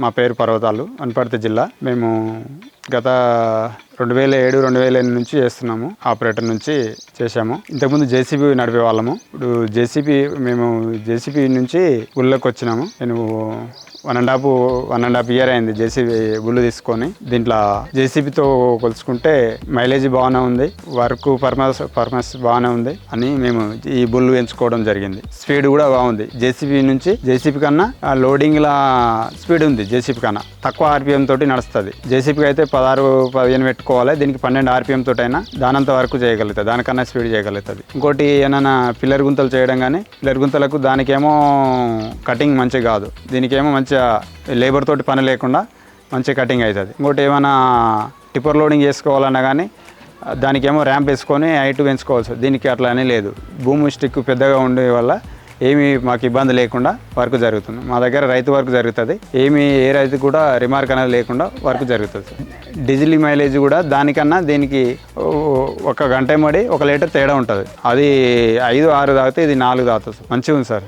మా పేరు పర్వతాలు వనపర్తి జిల్లా. మేము గత రెండు వేల ఏడు రెండు వేల ఎనిమిది నుంచి చేస్తున్నాము. ఆపరేటర్ నుంచి చేశాము. ఇంతకుముందు జేసీబీ నడిపే వాళ్ళము. ఇప్పుడు జేసీబీ మేము జేసీబీ నుంచి గుళ్ళకి వచ్చినాము. నేను one and half one and half year అయింది జేసీబీ బుల్లు తీసుకొని. దీంట్లో జేసీబీతో కొలుచుకుంటే మైలేజ్ బాగానే ఉంది. వర్క్ పర్మస్ పర్మస్ బాగానే ఉంది అని మేము ఈ బుల్లు ఎంచుకోవడం జరిగింది. స్పీడ్ కూడా బాగుంది. జేసీబీ నుంచి జేసీబీ కన్నా లోడింగ్లా స్పీడ్ ఉంది జేసీబీ కన్నా. తక్కువ ఆర్పిఎం తోటి నడుస్తుంది. జేసీబీకి అయితే పదహారు పదిహేను పెట్టుకోవాలి. దీనికి పన్నెండు ఆర్పిఎం తోటైనా అయినా దానంత వరకు చేయగలుగుతుంది దానికన్నా స్పీడ్ చేయగలుగుతుంది. ఇంకోటి ఏమైనా పిల్లర్ గుంతలు చేయడం కానీ పిల్లర్ గుంతలకు దానికేమో కటింగ్ మంచిగా కాదు. దీనికేమో మంచిగా లేబర్ తోటి పని లేకుండా మంచి కటింగ్ అవుతుంది. ఇంకోటి ఏమైనా టిప్పర్ లోడింగ్ చేసుకోవాలన్నా కానీ దానికేమో ర్యాంప్ వేసుకొని హైట్ పెంచుకోవచ్చు దీనికి అట్లా అని లేదు. భూమి స్టిక్ పెద్దగా ఉండే వల్ల ఏమీ మాకు ఇబ్బంది లేకుండా వర్క్ జరుగుతుంది. మా దగ్గర రైతు వర్క్ జరుగుతుంది. ఏమీ ఏ రైతు కూడా రిమార్క్ అనేది లేకుండా వర్క్ జరుగుతుంది. డీజిల్ మైలేజ్ కూడా దానికన్నా దీనికి ఒక గంట మడి ఒక లీటర్ తేడా ఉంటుంది. అది ఐదు ఆరు తాగితే ఇది నాలుగు తాగుతుంది మంచిగా ఉంది సార్.